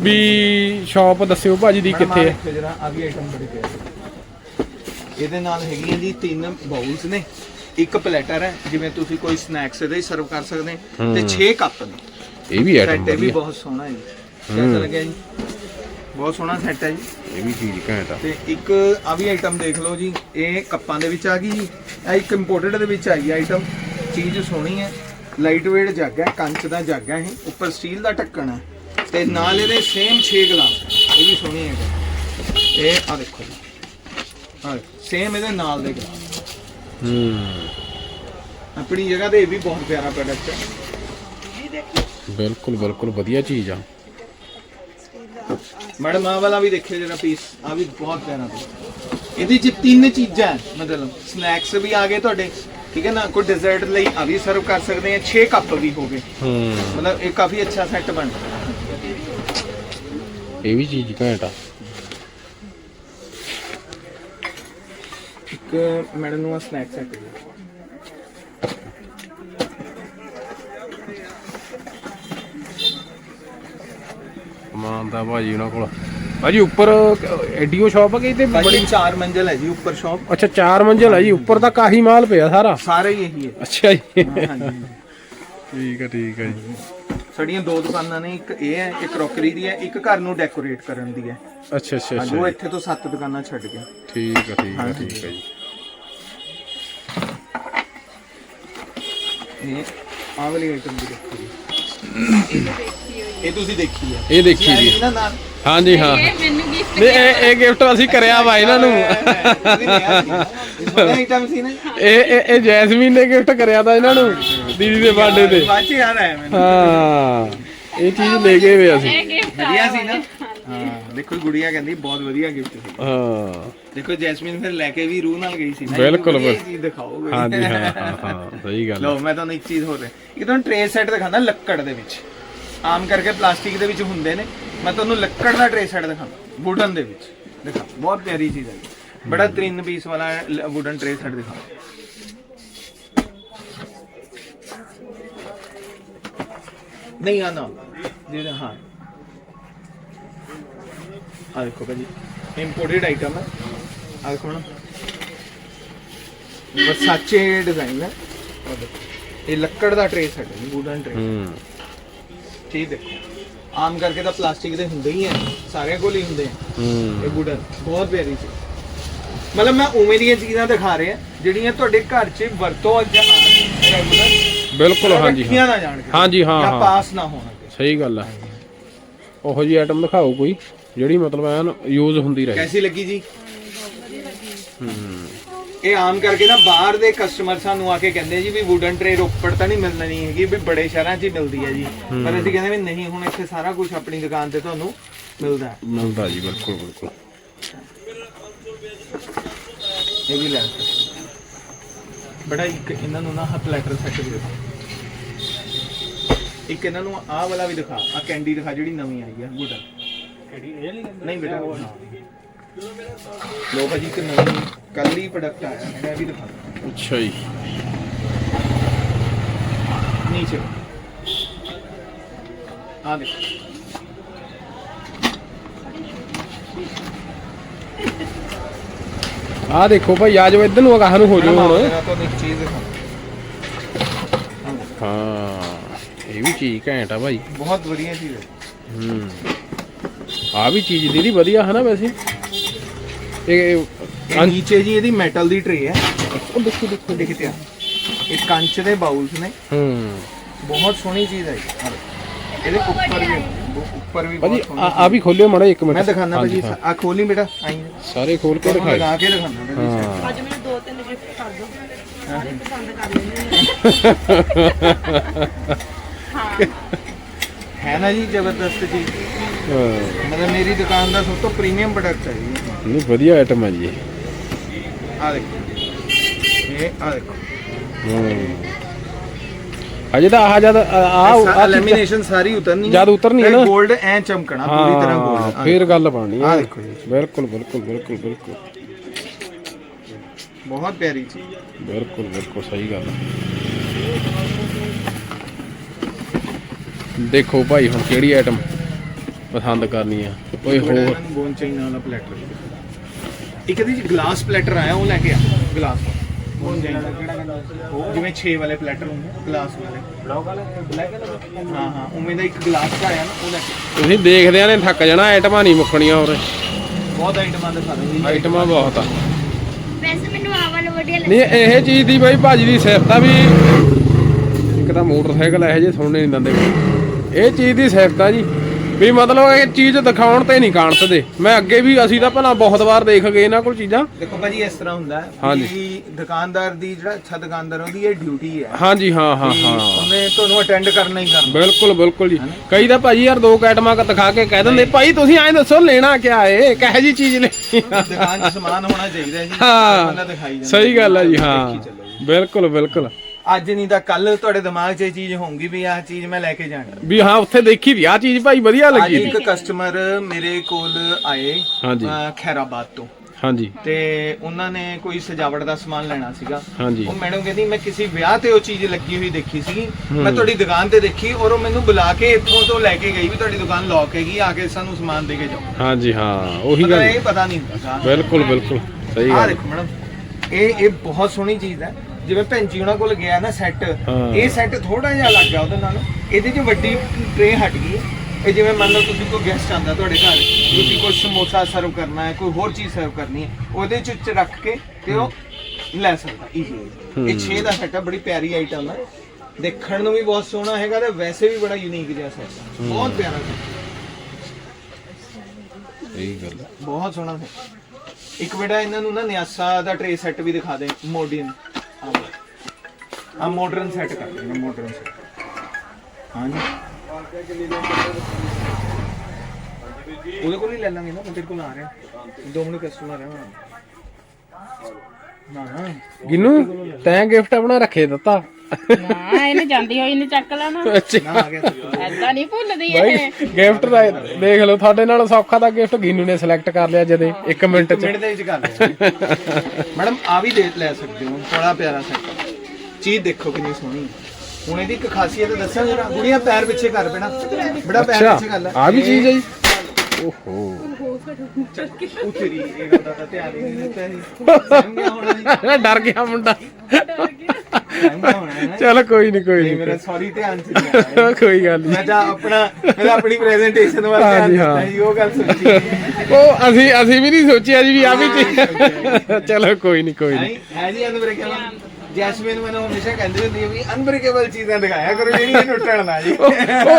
ਵੀ ਸ਼ਾਪ ਦੱਸਿਓ ਭਾਜੀ ਦੀ ਕਿੱਥੇ ਹੈ ਆ ਵੀ ਆਈਟਮ ਬੜੀ ਪਿਆਰੀ ਇਹਦੇ ਨਾਲ ਹੈਗੀਆਂ ਜੀ ਤਿੰਨ ਬਾਉਲਸ ਨੇ। ਇੱਕ ਪਲੇਟਰ ਹੈ ਜਿਵੇਂ ਤੁਸੀਂ ਕੋਈ ਸਨੈਕਸ ਇਹਦੇ ਸਰਵ ਕਰ ਸਕਦੇ। ਤੇ 6 ਕੱਪ ਨੇ। ਇਹ ਵੀ ਆਈਟਮ ਸੈੱਟ ਇਹ ਵੀ ਬਹੁਤ ਸੋਹਣਾ ਹੈ ਜੀ। ਕਿਹਦਾ ਲੱਗਿਆ ਜੀ? ਬਹੁਤ ਸੋਹਣਾ ਸੈੱਟ ਹੈ ਜੀ। ਇਹ ਵੀ ਚੀਜ਼ ਘੈਂਟ ਆ ਤੇ ਇੱਕ ਆ ਵੀ ਆਈਟਮ ਦੇਖ ਲਓ ਜੀ ਇਹ ਕੱਪਾਂ ਦੇ ਵਿੱਚ ਆ ਗਈ ਜੀ। ਇਹ ਇੱਕ ਇੰਪੋਰਟਡ ਦੇ ਵਿੱਚ ਆਈ ਆਈਟਮ ਚੀਜ਼ ਸੋਹਣੀ ਹੈ ਲਾਈਟ weight ਜੱਗ ਹੈ ਕੰਚ ਦਾ ਜੱਗ ਹੈ ਇਹ। ਉੱਪਰ ਸਟੀਲ ਦਾ ਢੱਕਣ ਹੈ। ਤੇ ਨਾਲ ਇਹਦੇ ਸੇਮ 6 ਗਲਾਸ ਇਹ ਵੀ ਸੋਹਣੀ ਹੈ। ਇਹ ਆ ਦੇਖੋ ਜੀ। ਹਾਂ ਸੇਮ ਇਹਦੇ ਨਾਲ ਦੇ ਗਲਾਸ। ਹੂੰ। ਆਪਣੀ ਜਗ੍ਹਾ ਤੇ ਇਹ ਵੀ ਬਹੁਤ ਪਿਆਰਾ ਪ੍ਰੋਡਕਟ ਹੈ। ਬਿਲਕੁਲ ਬਿਲਕੁਲ ਵਧੀਆ ਚੀਜ਼ ਆ। ਮੈਡਮ ਆਹ ਵਾਲਾ ਵੀ ਦੇਖਿਓ ਜਰਾ ਪੀਸ ਆ ਵੀ ਬਹੁਤ ਪਿਆਰਾ ਪੀਸ ਇਹਦੇ ਚ ਤਿੰਨ ਚੀਜ਼ਾਂ ਮਤਲਬ ਸਨੈਕਸ ਵੀ ਆ ਗਏ ਤੁਹਾਡੇ ਠੀਕ ਹੈ ਨਾ? ਕੋਈ ਡੈਜ਼ਰਟ ਲਈ ਆ ਵੀ ਸਰਵ ਕਰ ਸਕਦੇ ਆ 6 ਕੱਪ ਵੀ ਹੋ ਗਏ। ਹੂੰ। ਮਤਲਬ ਇਹ ਕਾਫੀ ਅੱਛਾ ਸੈੱਟ ਬਣ ਇਹ ਵੀ ਚੀਜ਼ ਘੈਂਟ ਆ। ਇੱਕ ਮੈਡਮ ਨੂੰ ਆ ਸਨੈਕ ਸੈੱਟ ਮਾਨ ਦਾ ਭਾਜੀ ਉਹਨਾਂ ਕੋਲ। ਭਾਜੀ ਉੱਪਰ ਐਡੀਓ ਸ਼ਾਪ ਆ ਕਿ ਤੇ ਬੜੀ ਬੜੀ ਚਾਰ ਮੰਜ਼ਲ ਹੈ ਜੀ ਉੱਪਰ ਸ਼ਾਪ। ਅੱਛਾ ਚਾਰ ਮੰਜ਼ਿਲ ਆ ਜੀ ਉੱਪਰ ਤਾਂ ਕਾਹੀ ਮਾਲ ਪਿਆ ਸਾਰਾ। ਸਾਰੇ ਹੀ ਇਹੀ ਹੈ। ਅੱਛਾ ਜੀ। ਹਾਂਜੀ ਠੀਕ ਹੈ ਠੀਕ ਹੈ ਜੀ। ਸਾਡੀਆਂ ਦੋ ਦੁਕਾਨਾਂ ਨੇ ਇੱਕ ਇਹ ਹੈ ਇੱਕ ਕਰੋਕਰੀ ਦੀ ਹੈ ਇੱਕ ਘਰ ਨੂੰ ਡੈਕੋਰੇਟ ਕਰਨ ਦੀ ਹੈ। ਅੱਛਾ ਅੱਛਾ ਹਾਂਜੀ ਉਹ ਅੱਛਾ ਇੱਥੇ ਤੋਂ ਸੱਤ ਦੁਕਾਨਾਂ ਛੱਡ ਕੇ। ਠੀਕ ਹੈ ਠੀਕ ਹੈ। ਠੀਕ ਹੈ ਜੀ। ਇਹ ਆਹ ਵਾਲੀ ਆਈਟਮ ਦੇਖੋ ਜੀ। ਇਹ ਤੁਸੀਂ ਦੇਖੀ ਹੈ ਇਹ ਦੇਖੀ ਜੀ। ਨਾ ਨਾਲ। ਹਾਂਜੀ ਹਾਂ। ਇਹ ਮੈਨੂੰ ਗਿਫਟ ਨਹੀਂ ਇਹ ਇਹ ਗਿਫਟ ਅਸੀਂ ਕਰਿਆ ਵਾ ਇਹਨਾਂ ਨੂੰ। ਇਹ ਆਈਟਮ ਸੀ ਨਾ ਇਹ ਇਹ ਇਹ ਜੈਸਮੀਨ ਨੇ ਗਿਫਟ ਕਰਿਆ ਤਾਂ ਇਹਨਾਂ ਨੂੰ ਦੀਦੀ ਦੇ ਬਰਥਡੇ ਤੇ। ਬਾਅਦ ਚ ਯਾਦ ਆਇਆ ਮੈਨੂੰ। ਹਾਂ। ਇਹ ਚੀਜ਼ ਲੈ ਗਏ ਵੇ ਅਸੀਂ। ਇਹ ਵਧੀਆ ਸੀ ਨਾ? ਹਾਂ ਦੇਖੋ ਗੁੜੀਆ ਕਹਿੰਦੀ ਬਹੁਤ ਵਧੀਆ ਗਿਫਟ ਸੀ। ਹਾਂ। ਦੇਖੋ ਜੈਸਮੀਨ ਫਿਰ ਲੈ ਕੇ ਵੀ ਰੂਹ ਨਾਲ ਗਈ ਸੀ ਨਾ। ਬਿਲਕੁਲ, ਬਿਲਕੁਲ। ਚੀਜ਼ ਦਿਖਾਓਗੇ। ਹਾਂ ਹਾਂ ਹਾਂ ਸਹੀ ਗੱਲ। ਲਓ ਮੈਂ ਤੁਹਾਨੂੰ ਇੱਕ ਚੀਜ਼ ਹੋਰ ਇੱਕ ਤੁਹਾਨੂੰ ਟ੍ਰੇ ਸੈੱਟ ਦਿਖਾਉਂਦਾ ਲੱਕੜ ਦੇ ਵਿੱਚ। ਆਮ ਕਰਕੇ ਪਲਾਸਟਿਕ ਦੇ ਵਿੱਚ ਹੁੰਦੇ ਨੇ। ਮੈਂ ਤੁਹਾਨੂੰ ਲੱਕੜ ਦਾ ਟ੍ਰੇ ਸੈੱਟ ਦਿਖਾਉਂਦਾ ਵੁਡਨ ਦੇ ਵਿੱਚ। ਦਿਖਾ ਬਹੁਤ ਪਿਆਰੀ ਚੀਜ਼ ਹੈ। ਬੜਾ ਤਿੰਨ ਪੀਸ ਵਾਲਾ ਵੁਡਨ ਟ੍ਰੇ ਸੈੱਟ ਦਿਖਾ ਨਹੀਂ ਆ ਨਾ ਜੀ ਹਾਂ ਆ ਦੇਖੋ ਭਾਜੀ ਇੰਪੋਰਟਡ ਆਈਟਮ ਹੈ ਆ ਦੇਖੋ ਨਾ ਵਰਸਾਚੇ ਡਿਜ਼ਾਈਨ ਹੈ ਆਹ ਦੇਖੋ। ਇਹ ਲੱਕੜ ਦਾ ਟ੍ਰੇ ਹੈ ਵੁਡਨ ਟ੍ਰੇ ਹੂੰ ਠੀਕ ਦੇਖੋ ਆਮ ਕਰਕੇ ਤਾਂ ਪਲਾਸਟਿਕ ਦੇ ਹੁੰਦੇ ਹੀ ਆ ਸਾਰਿਆਂ ਕੋਲ ਹੀ ਹੁੰਦੇ ਆ ਹੂੰ ਇਹ ਵੁਡਨ ਬਹੁਤ ਪਿਆਰੀ ਚੀਜ਼ ਮਤਲਬ ਮੈਂ ਉਵੇਂ ਦੀਆਂ ਚੀਜ਼ਾਂ ਦਿਖਾ ਰਿਹਾ ਜਿਹੜੀਆਂ ਤੁਹਾਡੇ ਘਰ 'ਚ ਵਰਤੋਂ ਜਾਂ ਰੈਗੂਲਰ ਬਿਲਕੁਲ ਹਾਂਜੀ ਰੱਖੀਆਂ ਹਾਂ ਨਾ ਜਾਣ ਕੇ। ਹਾਂਜੀ, ਹਾਂ, ਜਾਂ ਹਾਂ। ਪਾਸ ਨਾ ਹੋਣ ਸਹੀ ਗੱਲ ਆ ਉਹੋ ਜੀ ਆਈਟਮ ਦਿਖਾਓ ਕੋਈ ਜਿਹੜੀ ਮਤਲਬ ਐਨ ਯੂਜ਼ ਹੁੰਦੀ ਰਹੇ। ਕੈਸੀ ਲੱਗੀ ਜੀ? ਇਹ ਆਮ ਕਰਕੇ ਨਾ ਬਾਹਰ ਦੇ ਕਸਟਮਰ ਸਾਨੂੰ ਆ ਕੇ ਕਹਿੰਦੇ ਜੀ ਵੀ ਵੁਡਨ ਟ੍ਰੇ ਰੋਪੜ ਤਾਂ ਨਹੀਂ ਮਿਲਣੀ ਨਹੀਂ ਹੈਗੀ ਵੀ ਬੜੇ ਸ਼ਹਿਰਾਂ 'ਚ ਹੀ ਮਿਲਦੀ ਹੈ ਜੀ। ਪਰ ਅਸੀਂ ਕਹਿੰਦੇ ਵੀ ਨਹੀਂ ਹੁਣ ਇੱਥੇ ਸਾਰਾ ਕੁਝ ਆਪਣੀ ਦੁਕਾਨ ਤੇ ਤੁਹਾਨੂੰ ਮਿਲਦਾ ਹੈ। ਮਿਲਦਾ ਜੀ ਬਿਲਕੁਲ ਬਿਲਕੁਲ। ਇਹ ਵੀ ਲੈ ਸਕਦੇ। ਬੜਾ ਇੱਕ ਇਹਨਾਂ ਨੂੰ ਨਾ ਹੱਥ ਲੈਟਰ ਸੈੱਟ ਵੀ ਦਿਖਾ। ਇੱਕ ਇਹਨਾਂ ਨੂੰ ਆਹ ਵਾਲਾ ਵੀ ਦਿਖਾ ਆਹ ਕੈਂਡੀ ਦਿਖਾ ਜਿਹੜੀ ਨਵੀਂ ਆਈ ਆ ਗੁੱਡਾ। ਨਹੀਂ ਬੇਟਾ ਉਹ ਨਾ। ਲਓ ਭਾਜੀ ਇੱਕ ਨਵੀਂ ਕੱਲ ਹੀ ਪ੍ਰੋਡਕਟ ਆਇਆ ਹੈਗਾ ਵੀ ਦਿਖਾ ਅੱਛਾ ਜੀ। ਨੀਚੇ। ਆ ਦੇਖੋ। ਆ ਦੇਖੋ ਭਾਈ ਆ ਜਾਓ ਇੱਧਰ ਨੂੰ ਅਗਾਹ ਨੂੰ ਹੋ ਜਾਓ ਹੁਣ। ਮੈਂ ਤੁਹਾਨੂੰ ਇੱਕ ਚੀਜ਼ ਦਿਖਾਉਂਦਾ ਹਾਂ ਇਹ ਵੀ ਚੀਜ਼ ਘੈਂਟ ਆ ਭਾਈ। ਬਹੁਤ ਵਧੀਆ ਚੀਜ਼ ਹੈ। ਹੂੰ ਆ ਵੀ ਚੀਜ਼ ਦੀਦੀ ਵਧੀਆ ਹੈ ਨਾ ਵੈਸੇ? ਇਹ ਇਹ ਅੰਚ- ਨੀਚੇ ਜੀ ਇਹਦੀ ਮੈਟਲ ਦੀ ਟ੍ਰੇ ਹੈ। ਉਹ ਦੇਖੋ ਦੇਖੋ। ਦੇਖਦੇ ਆ। ਇਹ ਕੰਚ ਦੇ ਬਾਊਲਸ ਨੇ। ਹੂੰ। ਬਹੁਤ ਸੋਹਣੀ ਚੀਜ਼ ਹੈ ਜੀ। ਆ ਲਓ। ਇਹਦੇ ਉੱਪਰ ਵੀ ਉੱਪਰ ਵੀ ਭਾਜੀ ਬਹੁਤ ਆ ਸੋਹਣੀ ਆ ਵੀ ਖੋਲਿਓ ਮੜਾ ਇੱਕ ਮਿੰਟ। ਮੈਂ ਦਿਖਾਣਾ ਹਾਂਜੀ, ਭਾਜੀ ਹਾਂ। ਆ ਖੋਲੀ ਬੇਟਾ ਆਈ ਸਾਰੇ ਖੋਲ ਕੇ ਦਿਖਾਏ ਲਗਾ ਕੇ ਦਿਖਾਣਾ ਭਾਜੀ। ਹਾਂ। ਅੱਜ ਮੈਨੂੰ ਦੋ ਤਿੰਨ ਗਿਫਟ ਕਰ ਦਿਓ। ਸਾਰੇ ਪਸੰਦ ਕਰ ਲੈਣੇ ਹੈ। ਨਾ ਜੀ ਜ਼ਬਰਦਸਤ ਚੀਜ਼ ਹਾਂ। ਮਤਲਬ ਮੇਰੀ ਦੁਕਾਨ ਦਾ ਸਭ ਤੋਂ ਪ੍ਰੀਮੀਅਮ ਪ੍ਰੋਡਕਟ ਹੈ ਜੀ। ਨਹੀਂ ਵਧੀਆ ਆਈਟਮ ਹੈ ਜੀ ਇਹ। ਆ ਦੇਖੋ। ਇਹ ਆ ਦੇਖੋ। ਹੂੰ। ਅਜੇ ਤਾਂ ਆਹ ਜਦ ਆ ਆ ਲੈਮੀਨੇਸ਼ਨ ਸਾਰੀ ਉਤਰਨੀ ਜਦ ਉਤਰਨੀ ਹੈ ਨਾ। 골ਡ ਐ ਚਮਕਣਾ ਪੂਰੀ ਤਰ੍ਹਾਂ 골ਡ ਫੇਰ ਗੱਲ ਬਣਨੀ ਹੈ ਦੇਖੋ ਜੀ। ਬਿਲਕੁਲ ਬਿਲਕੁਲ ਬਿਲਕੁਲ ਬਿਲਕੁਲ। ਬਹੁਤ ਪਿਆਰੀ ਚੀਜ਼। ਬਿਲਕੁਲ ਬਿਲਕੁਲ ਸਹੀ ਗੱਲ ਦੇਖੋ ਭਾਈ ਹੁਣ ਕਿਹੜੀ ਆਈਟਮ ਪਸੰਦ ਕਰਨੀ ਆ? ਕੋਈ ਹੋਰ? ਬੋਨ ਚਾਈਨਾ ਵਾਲਾ ਪਲੈਟਰ ਇੱਕ ਇਹਦੇ ਗਲਾਸ ਪਲੈਟਰ ਆਇਆ ਉਹ ਲੈ ਕੇ ਆ। ਗਲਾਸ ਉਹ ਜਿਵੇਂ 6 ਵਾਲੇ ਪਲੈਟਰ ਹੁੰਦੇ ਗਲਾਸ ਵਾਲੇ। ਬਲੌਕ ਵਾਲੇ ਬਲੈਕ ਹਾਂ ਹਾਂ ਉਵੇਂ ਦਾ ਇੱਕ ਗਲਾਸ ਦਾ ਆਇਆ ਨਾ ਉਹ ਲੈ ਕੇ। ਆ। ਤੁਸੀਂ ਦੇਖਦਿਆਂ ਨੇ ਥੱਕ ਜਾਣਾ ਆਈਟਮਾਂ ਨਹੀਂ ਮੁੱਕਣੀਆਂ ਹੋਰ। ਬਹੁਤ ਆਈਟਮਾਂ ਦੇ ਸਾਰੇ ਆਈਟਮਾਂ ਬਹੁਤ ਆ। ਵੈਸੇ ਮੈਨੂੰ ਆਹ ਵਾਲਾ ਵਧੀਆ ਨਹੀਂ ਇਹ ਚੀਜ਼ ਦੀ ਬਾਈ ਭਾਜੀ ਦੀ ਸਿਫਤ ਆ ਵੀ ਇੱਕ ਤਾਂ ਮੋਟਰਸਾਈਕਲ ਇਹੋ ਜਿਹੇ ਸੁਣਨੇ ਨਹੀਂ ਦਿੰਦੇ। ਇਹ ਚੀਜ਼ ਦੀ ਸਿਫਤ ਆ ਜੀ। ਵੀ ਮਤਲਬ ਇਹ ਚੀਜ਼ ਦਿਖਾਉਣ ਤੇ ਨਹੀਂ ਕਾਣਤਦੇ ਮੈਂ ਅੱਗੇ ਵੀ ਅਸੀਂ ਤਾਂ ਭਲਾ ਬਹੁਤ ਵਾਰ ਦੇਖ ਗਏ ਇਹਨਾਂ ਕੋਲ ਚੀਜ਼ਾਂ। ਦੇਖੋ ਭਾਜੀ ਇਸ ਤਰ੍ਹਾਂ ਹੁੰਦਾ ਹੈ ਹਾਂਜੀ। ਵੀ ਦੁਕਾਨਦਾਰ ਦੀ ਜਿਹੜਾ ਅੱਛਾ ਦੁਕਾਨਦਾਰ ਉਹਦੀ ਇਹ ਡਿਊਟੀ ਹੈ ਹਾਂਜੀ ਹਾਂ ਹਾਂ ਹਾਂ। ਉਹਨੇ ਤੁਹਾਨੂੰ ਅਟੈਂਡ ਕਰਨਾ ਹੀ ਕਰਨਾ। ਬਿਲਕੁਲ ਬਿਲਕੁਲ ਜੀ। ਕਈ ਤਾਂ ਭਾਜੀ ਯਾਰ ਦੋ ਕੈਟਮਾਂ ਕ ਦਿਖਾ ਕੇ ਕਹਿ ਦਿੰਦੇ ਭਾਈ ਤੁਸੀਂ ਐਂ ਦੱਸੋ ਲੈਣਾ ਕਿਆ ਏ? ਕਿਹੋ ਜੀ ਚੀਜ਼ ਲੈਣੀ ਆ? ਦੁਕਾਨ 'ਚ ਸਮਾਨ ਹੋਣਾ ਚਾਹੀਦਾ ਜੀ। ਹਾਂ। ਬੰਦਾ ਦਿਖਾਈ ਜਾਂਦਾ। ਸਹੀ ਗੱਲ ਹੈ ਜੀ ਦੇਖੀ ਹਾਂ ਚੱਲੋ ਜੀ। ਬਿਲਕੁਲ ਬਿਲਕੁਲ। ਅੱਜ ਨਹੀਂ ਤਾਂ ਕੱਲ ਤੁਹਾਡੇ ਦਿਮਾਗ 'ਚ ਇਹ ਚੀਜ਼ ਹੋਊਗੀ ਵੀ ਆਹ ਚੀਜ਼ ਮੈਂ ਲੈ ਕੇ ਜਾਣੀ। ਵੀ ਹਾਂ ਉੱਥੇ ਦੇਖੀ ਦੀ ਆ ਚੀਜ਼ ਭਾਈ ਵਧੀਆ ਅੱਜ ਲੱਗੀ। ਇੱਕ ਕਸਟਮਰ ਮੇਰੇ ਕੋਲ ਆਏ ਹਾਂਜੀ। ਅਹ ਖੈਰਾਬਾਦ ਤੋਂ। ਹਾਂਜੀ। ਤੇ ਉਹਨਾਂ ਨੇ ਕੋਈ ਸਜਾਵਟ ਦਾ ਸਮਾਨ ਲੈਣਾ ਸੀਗਾ। ਹਾਂਜੀ। ਉਹ ਮੈਡਮ ਕਹਿੰਦੀ ਮੈਂ ਕਿਸੇ ਵਿਆਹ ਤੇ ਉਹ ਚੀਜ਼ ਲੱਗੀ ਹੋਈ ਦੇਖੀ ਸੀ ਮੈਂ ਤੁਹਾਡੀ ਦੁਕਾਨ ਤੇ ਦੇਖੀ ਔਰ ਉਹ ਮੈਨੂੰ ਬੁਲਾ ਕੇ ਇੱਥੋਂ ਤੋਂ ਲੈ ਕੇ ਗਈ ਵੀ ਤੁਹਾਡੀ ਦੁਕਾਨ ਲੌਕ ਹੈਗੀ ਆ ਕੇ ਸਾਨੂੰ ਸਮਾਨ ਦੇ ਕੇ ਜਾਓ। ਹਾਂਜੀ ਹਾਂ ਉਹੀ ਮਤਲਬ ਗੱਲ। ਇਹ ਪਤਾ ਨਹੀਂ ਹੁੰਦਾ ਬਿਲਕੁਲ ਬਿਲਕੁਲ। ਸਹੀ ਆ ਗੱਲ। ਦੇਖੋ ਮੈਡਮ ਇਹ ਇਹ ਬਹੁਤ ਸੋਹਣੀ ਚੀਜ਼ ਹੈ। ਜਿਵੇਂ ਜੀ ਉਹਨਾਂ ਕੋਲ ਗਿਆ ਨਾ ਸੈੱਟ ਹਾਂ। ਇਹ ਸੈੱਟ ਥੋੜਾ ਜਿਹਾ ਲੱਗ ਗਿਆ ਉਹਦੇ ਨਾਲ। ਇਹਦੇ 'ਚ ਵੱਡੀ ਟ੍ਰੇ ਹਟ ਗਈ ਹੈ। ਇਹ ਜਿਵੇਂ ਮੰਨ ਲਓ ਤੁਸੀਂ ਕੋਈ ਗੈਸਟ ਆਂਦਾ ਤੁਹਾਡੇ ਘਰ ਤੁਸੀਂ ਕੋਈ ਸਮੋਸਾ ਸਰਵ ਕਰਨਾ ਹੈ ਕੋਈ ਹੋਰ ਚੀਜ਼ ਸਰਵ ਕਰਨੀ ਹੈ ਉਹਦੇ 'ਚ ਚ ਰੱਖ ਕੇ ਤੇ ਉਹ ਲੈ ਸਕਦਾ ਈਜ਼ੀਲੀ ਇਹ 6 ਦਾ ਸੈੱਟ ਹੈ ਬੜੀ ਪਿਆਰੀ ਆਈਟਮ ਹੈ ਦੇਖਣ ਨੂੰ ਵੀ ਬਹੁਤ ਸੋਹਣਾ ਹੈਗਾ ਤੇ ਵੈਸੇ ਵੀ ਬੜਾ ਯੂਨੀਕ ਜਿਹਾ ਸੈੱਟ ਬਹੁਤ ਪਿਆਰਾ set, ਸਹੀ ਗੱਲ ਬਹੁਤ ਸੋਹਣਾ ਹੈ ਇੱਕ ਬੇਟਾ ਇਹਨਾਂ ਨੂੰ ਨਾ ਨਿਆਸਾ ਦਾ ਟ੍ਰੇ ਸੈੱਟ ਵੀ ਦਿਖਾ ਦੇ ਮੋਡਰਨ ਆ ਮਾਡਰਨ ਸੈੱਟ ਕਰ ਦੇ ਮਾਡਰਨ ਸੈੱਟ ਹਾਂਜੀ। ਉਹਦੇ ਕੋਲ ਹੀ ਲੈ ਲਾਂਗੇ ਨਾ ਮੈਂ ਤੇਰੇ ਕੋਲ ਆ ਰਿਹਾ ਦੋ ਮਿੰਟ ਕਸਟਮਰ ਹੈ। ਨਾ ਨਾ। ਗਿੰਨੂ, ਤੈਂ ਗਿਫਟ ਆਪਣਾ ਰੱਖੇ ਦਿੱਤਾ। ਨਾ ਇਹਨੇ ਜਾਂਦੀ ਹੋਈ ਨੇ ਚੱਕ ਲੈਣਾ। ਅੱਛਾ। ਨਾ ਆ ਗਿਆ ਐਦਾਂ ਨਹੀਂ ਭੁੱਲਦੀ ਇਹ। ਗਿਫਟ ਦਾ ਦੇਖ ਲਓ ਤੁਹਾਡੇ ਨਾਲ ਸੌਖਾ ਦਾ ਗਿਫਟ ਗਿੰਨੂ ਨੇ ਸਿਲੈਕਟ ਕਰ ਲਿਆ ਜਦੇ 1 ਮਿੰਟ। ਚ। ਮਿੰਟ ਦੇ ਵਿੱਚ ਕਰ ਲਿਆ। ਮੈਡਮ ਆ ਵੀ ਦੇ ਲੈ ਸਕਦੇ ਹੋ ਬੜਾ ਪਿਆਰਾ ਸੈੱਟ ਚੀਜ਼ ਦੇਖੋ ਕਿੰਨੀ ਸੋਹਣੀ ਹੈ ਹੁਣ ਇਹਦੀ ਇੱਕ ਖਾਸੀਅਤ ਦੱਸਾਂ ਜਰਾ ਗੁੜੀਆਂ ਪੈਰ ਪਿੱਛੇ ਕਰ ਪੈਣਾ। ਬੜਾ ਪੈਰ ਅੱਛਾ ਪਿੱਛੇ ਕਰ ਲੈ। ਆ ਵੀ ਚੀਜ਼ ਹੈ ਜੀ। ਓਹੋ। ਉਤਰੀ ਇਹ ਗੱਲ ਦਾ ਧਿਆਨ ਹੀ ਨਹੀਂ ਦਿੱਤਾ ਜੀ ਸਮਝਿਆ ਹੋਣਾ ਜੀ ਡਰ ਗਿਆ ਮੁੰਡਾ। ਚਲ ਕੋਈ ਨਹੀਂ ਕੋਈ ਇਹ ਮੇਰਾ ਨਹੀਂ ਸੌਰੀ ਧਿਆਨ ਚ ਨਹੀਂ ਆਇਆ। ਕੋਈ ਗੱਲ ਨਹੀਂ ਮੈਂ ਤਾਂ ਆਪਣਾ ਮੈਂ ਆਪਣੀ ਪ੍ਰੈਜੈਂਟੇਸ਼ਨ ਵੱਲ ਧਿਆਨ ਦਿੱਤਾ ਉਹ ਗੱਲ ਸੋਚੀ ਉਹ ਅਸੀਂ ਅਸੀਂ ਵੀ ਨਹੀਂ ਸੋਚਿਆ ਜੀ ਵੀ ਆ ਵੀ ਚਲੋ ਕੋਈ ਨਹੀਂ ਕੋਈ ਨਹੀਂ ਹੈ ਜੀ ਅਨਬ੍ਰੇਕੇਬਲ ਜੈਸਮੀਨ ਮੈਨੂੰ ਹਮੇਸ਼ਾ ਕਹਿੰਦੀ ਹੁੰਦੀ ਹੈ ਵੀ ਅਨਬ੍ਰੇਕੇਬਲ ਚੀਜ਼ਾਂ ਦਿਖਾਇਆ ਕਰੋ ਜਿਹੜੀਆਂ ਟੁੱਟਣ ਨਾ ਜੀ ਉਹ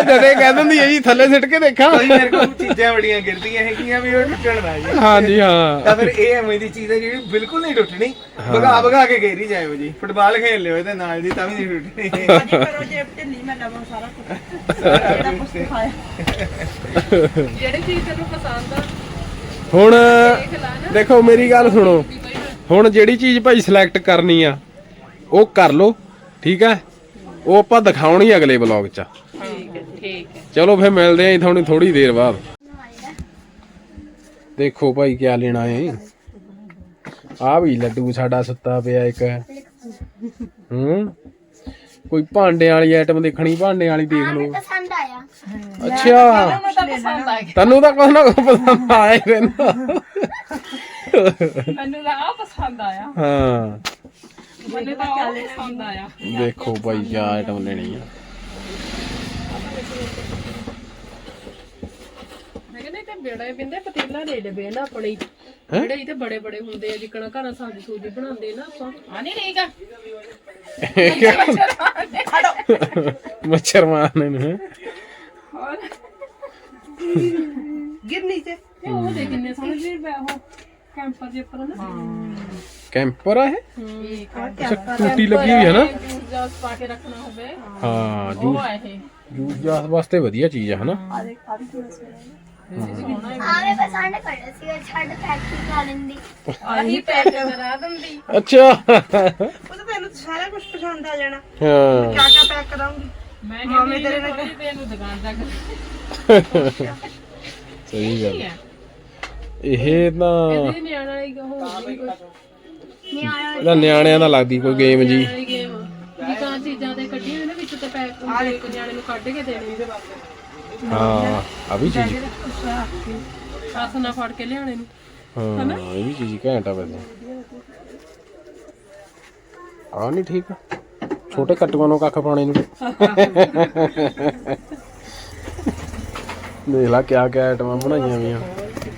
ਜਦੇ ਕਹਿ ਦਿੰਦੀ ਹੈ ਜੀ ਥੱਲੇ ਸਿੱਟ ਕੇ ਦੇਖਾਂ। ਕੋਈ ਮੇਰੇ ਕੋਲ ਚੀਜ਼ਾਂ ਬੜੀਆਂ ਗਿਰਦੀਆਂ ਹੈਗੀਆਂ ਵੀ ਉਹ ਟੁੱਟਣ ਨਾ ਜੀ ਹਾਂਜੀ ਹਾਂ। ਤਾਂ ਫਿਰ ਇਹ ਐਵੇਂ ਦੀ ਚੀਜ਼ ਹੈ ਜਿਹੜੀ ਬਿਲਕੁਲ ਨਹੀਂ ਟੁੱਟਣੀ। ਭਗਾ ਭਗਾ ਕੇ ਗੇਰੀ ਜਾਇਓ ਜੀ। ਫੁੱਟਬਾਲ ਖੇਡ ਲਿਓ ਇਹਦੇ ਨਾਲ ਦੀ ਤਾਂ ਵੀ ਨਹੀਂ ਟੁੱਟਣੀ। ਭਾਜੀ ਕਰੋ ਜੇਬ ਢਿੱਲੀ ਮੈਂ ਲਵਾਂ ਸਾਰਾ ਕੁਝ ਜਿਹੜੀ ਚੀਜ਼ ਤੈਨੂੰ ਪਸੰਦ ਆ ਹੁਣ ਦੇਖੋ ਮੇਰੀ ਗੱਲ ਸੁਣੋ। ਹੁਣ ਜਿਹੜੀ ਚੀਜ਼ ਭਾਈ ਸਿਲੈਕਟ ਕਰਨੀ ਆ ਉਹ ਕਰ ਲਓ ਠੀਕ ਹੈ? ਉਹ ਆਪਾਂ ਦਿਖਾਉਣੀ ਅਗਲੇ ਵਲੌਗ 'ਚ। ਠੀਕ ਹੈ ਠੀਕ ਹੈ। ਚਲੋ ਫਿਰ ਮਿਲਦੇ ਆਂ ਤੁਹਾਨੂੰ ਥੋੜੀ ਦੇਰ ਬਾਅਦ। ਦੇਖੋ ਭਾਈ ਕੀ ਲੈਣਾ ਹੈ ਆ ਵੀ ਲੱਡੂ ਸਾਡਾ ਸੁੱਤਾ ਪਿਆ ਇੱਕ। ਹੂੰ? ਕੋਈ ਭਾਂਡੇ ਵਾਲੀ ਆਈਟਮ ਦੇਖਣੀ ਭਾਂਡੇ ਵਾਲੀ ਦੇਖ ਲਓ। ਪਸੰਦ ਆਇਆ ਅੱਛਾ। ਮੈਨੂੰ ਤਾਂ ਪਸੰਦ ਆ ਗਿਆ ਤੈਨੂੰ ਤਾਂ ਕੁਛ ਨਾ ਕੁਛ ਪਸੰਦ ਆਇਆ ਹੀ ਰਹਿੰਦਾ। ਮੈਨੂੰ ਤਾਂ ਆ ਪਸੰਦ ਆਇਆ। ਹਾਂ। ਮੈਨੂੰ ਤਾਂ ਉਹ ਪਸੰਦ ਆਇਆ। ਦੇਖੋ ਭਾਈ ਕੀ ਆਈਟਮ ਲੈਣੀ ਆ। ਮੈਂ ਕਹਿੰਦਾ ਇਹ ਤੇ ਬੇੜਾ ਬਿੰਦੇ ਪਤੀਲਾ ਲੈ ਲਵੇ ਨਾ ਆਪਣੇ ਜਿਹੜੇ ਇਹ ਤੇ ਬੜੇ ਬੜੇ ਹੁੰਦੇ ਆ ਜਿੱਕਣਾ ਘਰਾਂ ਸਬਜ਼ੀ ਸੂਜੀ ਬਣਾਉਂਦੇ ਨਾ ਆਪਾਂ। ਆ ਨਹੀਂ ਠੀਕ ਆ। ਮੱਛਰ ਮਾਰਨੇ ਨੂੰ। ਹੈਂ। ਗਿਰ ਨੀਚੇ ਇਹ ਉਹ ਦੇ ਕਿੰਨੇ ਸੋਹਣੇ ਉਹ ਕੈਂਪਰ ਜੇ ਉੱਪਰ ਨਾ। ਕੈਂਪਰ ਆ ਇਹ? ਠੀਕ ਅੱਛਾ ਟੂਟੀ ਲੱਗੀ ਹੋਈ ਹੈ ਨਾ? ਜੂਸ ਜਾਸ ਪਾ ਕੇ ਰੱਖਣਾ ਹੋਵੇ। ਹਾਂ ਉਹ ਜੂਸ। ਆ ਇਹ। ਜੂਸ ਜਾਸ ਵਾਸਤੇ ਵਧੀਆ ਚੀਜ਼ ਆ ਹਨਾ? ਆਵੇ ਪਸੰਦ ਕਰ ਸੀ ਛੱਡ ਫੈਕਟਰੀ ਕਰ ਲੈਂਦੀ ਆਹੀ ਪੈਕ ਕਰਾ ਦਿੰਦੀ। ਅੱਛਾ। ਉਹ ਤਾਂ ਤੈਨੂੰ ਸਾਰਾ ਕੁਝ ਪਸੰਦ ਆ ਜਾਣਾ। ਹਾਂ। ਕਿਆ ਕਿਆ ਪੈਕ ਕਰਾਉਂਗੀ? ਮੈਂ ਕਹਿੰਦੀ ਤੇਰੇ ਨਾਲ ਤੈਨੂੰ ਦੁਕਾਨ ਤੱਕ ਸਹੀ ਗੱਲ। ਇਹ ਤਾਂ ਇਹਦੇ ਨਿਆਣਾ ਹੀ ਨਿਆਣਾ ਇਹਦਾ ਨਿਆਣਿਆਂ ਦਾ ਲੱਗਦੀ ਕੋਈ ਗੇਮ ਜੀ। ਗੇਮ ਜਿੱਦਾਂ ਚੀਜ਼ਾਂ ਦੇ ਕੱਢੀਆਂ ਹੋਈਆਂ ਨਾ ਵਿੱਚ ਤੇ ਪੈਕ ਹੁੰਦੇ ਇੱਕ ਨਿਆਣੇ ਨੂੰ ਕੱਢ ਕੇ ਦੇਣੇ ਹਾਂ ਆ ਵੀ ਚੀਜ਼। ਸਾਥ ਨਾ ਫੜ ਕੇ ਲਿਆਣੇ ਨੂੰ। ਹਾਂ ਇਹ ਵੀ ਚੀਜ਼ ਘੈਂਟ ਆ ਵੈਸੇ। ਆ ਨਹੀਂ ਠੀਕ। ਛੋਟੇ ਕੱਟੂਆਂ ਨੂੰ ਕੱਖ ਪਾਉਣੇ ਨੂੰ। ਦੇਖ ਲਾ ਕਿਆ ਕਿਆ ਆਈਟਮਾਂ ਬਣਾਈਆਂ ਵੀਆਂ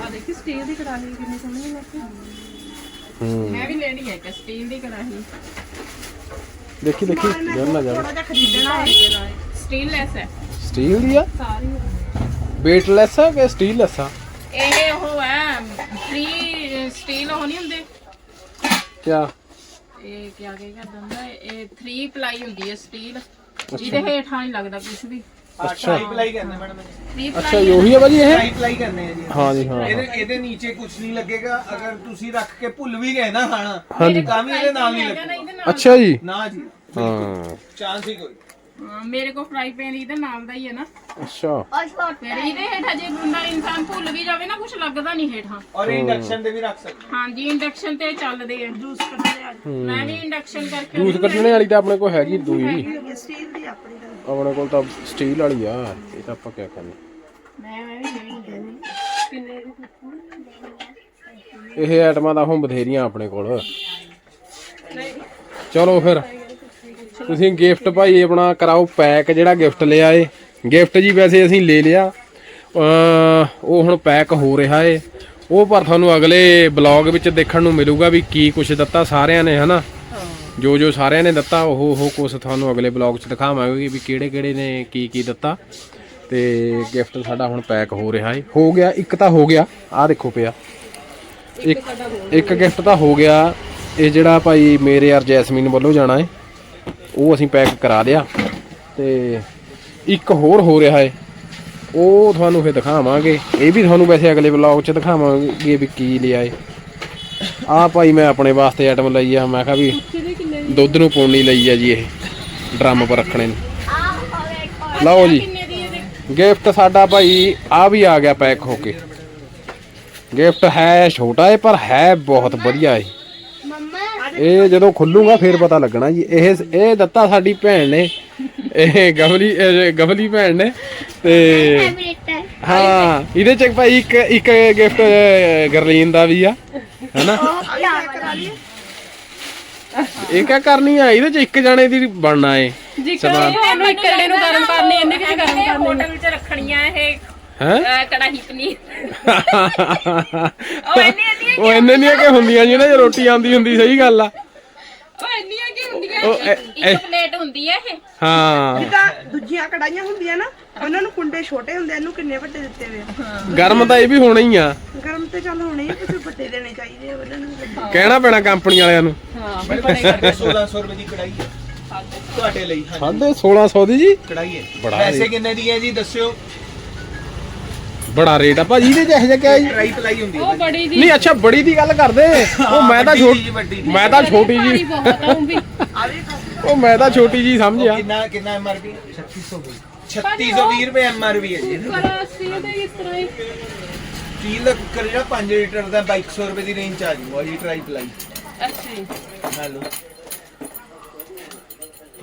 ਆ ਦੇਖੀ ਸਟੀਲ ਦੀ ਕੜਾਹੀ ਕਿੰਨੀ ਸੋਹਣੀ ਲੱਗੀ ਹੂੰ। ਮੈਂ ਵੀ ਲੈਣੀ ਹੈ ਕਿ ਸਟੀਲ ਦੀ ਕੜਾਹੀ। ਦੇਖੀ ਦੇਖੀ ਜਨ ਨਾ ਜਾਵੇ। ਥੋੜਾ ਜਿਹਾ ਖਰੀਦਣਾ ਹੈ ਸਟੀਲ ਲੈਸ ਹੈ। ਸਟੀਲ ਦੀ ਆ? ਸਾਰੀ ਵੇਟਲੈਸ ਆ ਕਿ ਸਟੀਲਲੈਸ ਆ? ਇਹ ਉਹ ਹੈ ਫ੍ਰੀ ਸਟੀਲ ਉਹ ਨਹੀਂ ਹੁੰਦੇ? ਕਿਆ? ਇਹ ਕੀ ਆਗੇ ਕਰ ਦਿੰਦਾ? ਇਹ 3 ਪਲਾਈ ਹੁੰਦੀ ਹੈ ਸਟੀਲ ਜਿਹਦੇ ਹੇਠਾਂ ਨਹੀਂ ਲੱਗਦਾ ਕੁਝ ਵੀ। ਅੱਛਾ। ਅਪਲਾਈ ਕਰਨੇ ਮੈਡਮ 3 ਅੱਛਾ ਇਹ ਉਹੀ ਆ ਭਾਜੀ ਇਹ? ਅਪਲਾਈ ਕਰਨੇ ਆ ਜੀ। ਹਾਂ ਜੀ ਹਾਂ ਇਹਦੇ ਇਹਦੇ ਨੀਚੇ ਕੁਝ ਨਹੀਂ ਲੱਗੇਗਾ। ਅਗਰ ਤੁਸੀਂ ਰੱਖ ਕੇ ਭੁੱਲ ਵੀ ਗਏ ਨਾ ਖਾਣਾ ਹਾਂਜੀ। ਤਾਂ ਵੀ ਇਹਦੇ ਨਾਲ ਨਹੀਂ ਲੱਗੇਗਾ। ਅੱਛਾ ਜੀ। ਨਾ ਜੀ। ਹਾਂ। ਚਾਂਸ ਹੀ ਕੋਈ। ਹਾਂ, ਮੇਰੇ ਕੋਲ ਫਰਾਈ ਪੈਨ ਇਹਦੇ ਨਾਲ ਦਾ ਹੀ ਹੈ ਨਾ। ਅੱਛਾ। ਫਿਰ ਇਹਦੇ ਹੇਠਾਂ ਜੇ ਬੰਦਾ ਇਨਸਾਨ ਭੁੱਲ ਵੀ ਜਾਵੇ ਨਾ ਕੁਝ ਲੱਗਦਾ ਨਹੀਂ ਹੇਠਾਂ। ਔਰ ਇੰਡਕਸ਼ਨ ਤੇ ਵੀ ਰੱਖ ਸਕਦੇ। ਹਾਂਜੀ ਇੰਡਕਸ਼ਨ ਤੇ ਚੱਲਦੇ ਆ ਜੂਸ ਕੱਢਦੇ ਆ ਮੈਂ ਵੀ ਇੰਡਕਸ਼ਨ ਕਰਕੇ ਜੂਸ ਕੱਢਣੇ ਵਾਲੀ ਤਾਂ ਆਪਣੇ ਕੋਲ ਹੈਗੀ ਦੂਈ। ਸਟੀਲ ਦੀ ਆਪਣੀ ਤਾਂ ਆਪਣੇ ਕੋਲ ਤਾਂ ਸਟੀਲ ਵਾਲੀ ਆ ਇਹ ਤਾਂ ਆਪਾਂ ਕਿਆ ਕਰਨੀ ਮੈਂ ਮੈਂ ਵੀ ਲੈਣੀ। ਹੈ ਕਿੰਨੇ ਦੀ ਇਹ ਆਈਟਮਾਂ ਤਾਂ ਹੁਣ ਬਥੇਰੀਆਂ ਆਪਣੇ ਕੋਲ। ਚਲੋ ਫਿਰ। ਤੁਸੀਂ ਗਿਫਟ ਭਾਈ ਆਪਣਾ ਕਰਾਓ ਪੈਕ ਜਿਹੜਾ ਗਿਫਟ ਲਿਆ ਏ। ਗਿਫਟ ਜੀ ਵੈਸੇ ਅਸੀਂ ਲੈ ਲਿਆ। ਉਹ ਹੁਣ ਪੈਕ ਹੋ ਰਿਹਾ ਏ। ਉਹ ਪਰ ਤੁਹਾਨੂੰ ਅਗਲੇ ਬਲੌਗ ਵਿੱਚ ਦੇਖਣ ਨੂੰ ਮਿਲੂਗਾ ਵੀ ਕੀ ਕੁਛ ਦਿੱਤਾ ਸਾਰਿਆਂ ਨੇ ਹਨਾ? ਜੋ ਜੋ ਸਾਰਿਆਂ ਨੇ ਦਿੱਤਾ ਉਹ ਉਹ ਕੁਛ ਤੁਹਾਨੂੰ ਅਗਲੇ ਬਲੌਗ 'ਚ ਦਿਖਾਵਾਂਗੇ ਵੀ ਕਿਹੜੇ ਕਿਹੜੇ ਨੇ ਕੀ ਕੀ ਦਿੱਤਾ। ਤੇ ਗਿਫਟ ਸਾਡਾ ਹੁਣ ਪੈਕ ਹੋ ਰਿਹਾ ਏ। ਹੋ ਗਿਆ ਇੱਕ ਤਾਂ ਹੋ ਗਿਆ। ਆਹ ਦੇਖੋ ਪਿਆ। ਇੱਕ ਇੱਕ ਗਿਫਟ ਤਾਂ ਹੋ ਗਿਆ। ਇਹ ਜਿਹੜਾ ਭਾਈ ਮੇਰੇ ਯਾਰ ਜੈਸਮੀਨ ਵੱਲੋਂ ਜਾਣਾ ਏ। ਉਹ ਅਸੀਂ ਪੈਕ ਕਰਾ ਲਿਆ ਤੇ ਇੱਕ ਹੋਰ ਹੋ ਰਿਹਾ ਹੈ। ਉਹ ਤੁਹਾਨੂੰ ਫਿਰ ਦਿਖਾਵਾਂਗੇ। ਇਹ ਵੀ ਤੁਹਾਨੂੰ ਵੈਸੇ ਅਗਲੇ ਵਲੌਗ 'ਚ ਦਿਖਾਵਾਂਗੇ ਵੀ ਕੀ ਲਿਆ ਏ ਆਹ ਭਾਈ ਮੈਂ ਆਪਣੇ ਵਾਸਤੇ ਆਈਟਮ ਲਈ ਆ। ਮੈਂ ਕਿਹਾ ਵੀ ਦੁੱਧ ਨੂੰ ਪਾਉਣ ਲਈ ਲਈ ਆ ਜੀ ਇਹ ਡਰਮ ਪਰ ਰੱਖਣੇ ਨੂੰ। ਲਓ ਜੀ ਗਿਫਟ ਸਾਡਾ ਭਾਈ ਆ ਵੀ ਆ ਗਿਆ ਪੈਕ ਹੋ ਕੇ। ਗਿਫਟ ਹੈ ਛੋਟਾ ਏ ਪਰ ਹੈ ਬਹੁਤ ਵਧੀਆ ਏ ਮੰਮਾ ਇਹ ਜਦੋਂ ਖੁੱਲੂਗਾ ਫੇਰ ਪਤਾ ਲੱਗਣਾ ਜੀ। ਇਹ ਇਹ ਦਿੱਤਾ ਸਾਡੀ ਭੈਣ ਨੇ। ਇਹ ਗਵਲੀ ਇਹ ਗਵਲੀ ਭੈਣ ਨੇ। ਤੇ ਹੈ ਇਹਦੇ ਚ ਭਾਈ ਇੱਕ ਇੱਕ ਗਿਫਟ ਗਰਲੀਨ ਦਾ ਵੀ ਆ। ਹੈਨਾ? ਇਹ ਕਿਆ ਕਰਨੀ ਆ? ਇਹਦੇ ਚ ਇੱਕ ਜਣੇ ਦੀ ਬਣਨਾ ਏ। ਜੀ ਇਕੱਲੇ ਨੂੰ ਗਰਮ ਕਰਨੀ ਇਹਨੇ ਕਿਹਨੇ ਗਰਮ ਕਰਨੀ। ਹੋਟਲ ਵਿੱਚ ਰੱਖਣੀਆਂ ਇਹ ਹੈ? ਅਹ, ਕੜਾਹੀ ਪਨੀਰ। ਉਹ ਇੰਨੀ ਇੰਨੀ ਉਹ ਇੰਨੇ ਨਹੀਂ ਕਿ ਹੁੰਦੀਆਂ ਜੀ ਨਾ ਜੇ ਰੋਟੀ ਆਉਂਦੀ ਹੁੰਦੀ ਸਹੀ ਗੱਲ ਆ। ਉਹ ਇੰਨੀਆਂ ਕੀ ਹੁੰਦੀਆਂ? ਉਹ ਐ- ਐ- ਇੱਕ ਪਲੇਟ ਹੁੰਦੀ ਹੈ ਇਹ। ਹਾਂ। ਜਿੱਦਾਂ ਦੂਜੀਆਂ ਕੜਾਈਆਂ ਹੁੰਦੀਆਂ ਨਾ ਉਹਨਾਂ ਨੂੰ ਕੁੰਡੇ ਛੋਟੇ ਹੁੰਦੇ ਇਹਨੂੰ ਕਿੰਨੇ ਵੱਡੇ ਦਿੱਤੇ ਹੋਏ ਆ? ਗਰਮ ਤਾਂ ਇਹ ਵੀ ਹੋਣਾ ਹੀ ਆ। ਗਰਮ ਤੇ ਚੱਲ ਹੋਣੇ ਹੀ ਕੁਝ ਵੱਡੇ ਦੇਣੇ ਚਾਹੀਦੇ ਆ ਉਹਨਾਂ ਨੂੰ ਕਹਿਣਾ ਪੈਣਾ ਕੰਪਨੀ ਵਾਲਿਆਂ ਨੂੰ। ਮੇਰੇ ਕੋਲ 1600 ਰੁਪਏ ਦੀ ਕੜਾਈ ਹੈ ਤੁਹਾਡੇ ਲਈ ਹਾਂਜੀ। ਸਾਢੇ 1600 ਦੀ ਜੀ? ਕੜਾਈ ਹੈ। ਬੜਾ। ਕਿੰਨੇ ਦੀ ਹੈ ਜੀ ਦੱਸਿਓ। ਬੜਾ ਰੇਟ ਆ। ਭਾਜੀ ਇਹਦੇ ਚ ਇਹੋ ਜਿਹਾ ਕਿਆ ਜੀ? ਕੜਾਈ ਪਲਾਈ ਹੁੰਦੀ ਹੈ ਉਹ ਬੜੀ ਦੀ ਨਹੀਂ ਅੱਛਾ ਬੜੀ ਦੀ ਗੱਲ ਕਰਦੇ। ਉਹ ਮੈਂ ਤਾਂ ਵੱਡੀ ਛੋਟੀ ਜੀ, ਵੱਡੀ ਦੀ। ਮੈਂ ਤਾਂ ਛੋਟੀ ਭਾਰੀ ਜੀ ਬਹੁਤ ਆ ਉਹ ਵੀ। ਉਹ ਮੈਂ ਤਾਂ ਛੋਟੀ ਜੀ ਸਮਝਿਆ ਕਿੰਨਾ ਕਿੰਨਾ ਐਮਆਰਪੀ 3620 3620 ਰੁਪਏ ਐਮਆਰਪੀ ਹੈ ਜੀ। ਇਹਦੀ। ਪਰ ਸਟੀਲ ਦੇ ਇਸ ਤਰ੍ਹਾਂ ਹੀ। ਸਟੀਲ ਦਾ ਕੁੱਕਰ ਜਿਹੜਾ 5 ਲੀਟਰ ਦਾ 2200 ਰੁਪਏ ਦੀ ਰੇਂਜ ਚ ਆ ਜੂਗਾ ਜੀ ਟਰਾਈ ਪਲਾਈ ਅੱਛਾ ਜੀ। ਹੈਲੋ।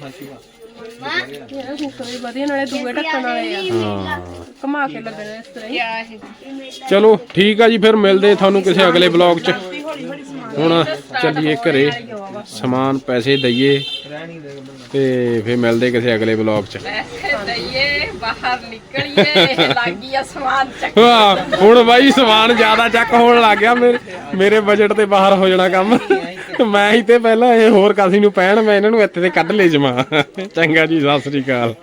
ਹਾਂਜੀ ਵਾਹ ਇਹ ਵਧੀਆ ਨਾਲੇ ਦੂਏ ਢੱਕਣ ਵਾਲੇ ਆ ਘੁਮਾ ਕੇ ਲੱਗਣਾ ਇਸ ਤਰ੍ਹਾਂ ਹੀ ਚਲੋ, ਠੀਕ ਆ ਜੀ, ਫਿਰ ਮਿਲਦੇ ਤੁਹਾਨੂੰ ਕਿਸੇ ਅਗਲੇ ਬਲੌਗ 'ਚ। ਹੁਣ ਚੱਲੀਏ ਘਰੇ, ਸਮਾਨ ਪੈਸੇ ਦਈਏ ਤੇ ਫਿਰ ਮਿਲਦੇ ਕਿਸੇ ਅਗਲੇ ਬਲੌਗ 'ਚ। ਦਈਏ ਬਾਹਰ ਨਿਕਲੀਏ ਲੱਗੀ ਅਸਮਾਨ ਚੱਕ ਵਾਹ ਹੁਣ ਬਾਈ ਸਮਾਨ ਜ਼ਿਆਦਾ ਚੱਕ ਹੋਣ ਲੱਗ ਗਿਆ ਮੇਰੇ ਮੇਰੇ ਬਜਟ ਤੇ ਬਾਹਰ ਹੋ ਜਾਣਾ ਕੰਮ। ਮੈਂ ਹੀ ਤੇ ਪਹਿਲਾਂ ਇਹ ਹੋਰ ਕਾਸੀ ਨੂੰ ਪੈਣ ਮੈਂ ਇਹਨਾਂ ਨੂੰ ਇੱਥੇ ਤੇ ਕੱਢ ਲੈ ਜਮਾ। ਚੰਗਾ ਜੀ, ਸਤਿ ਸ੍ਰੀ ਅਕਾਲ।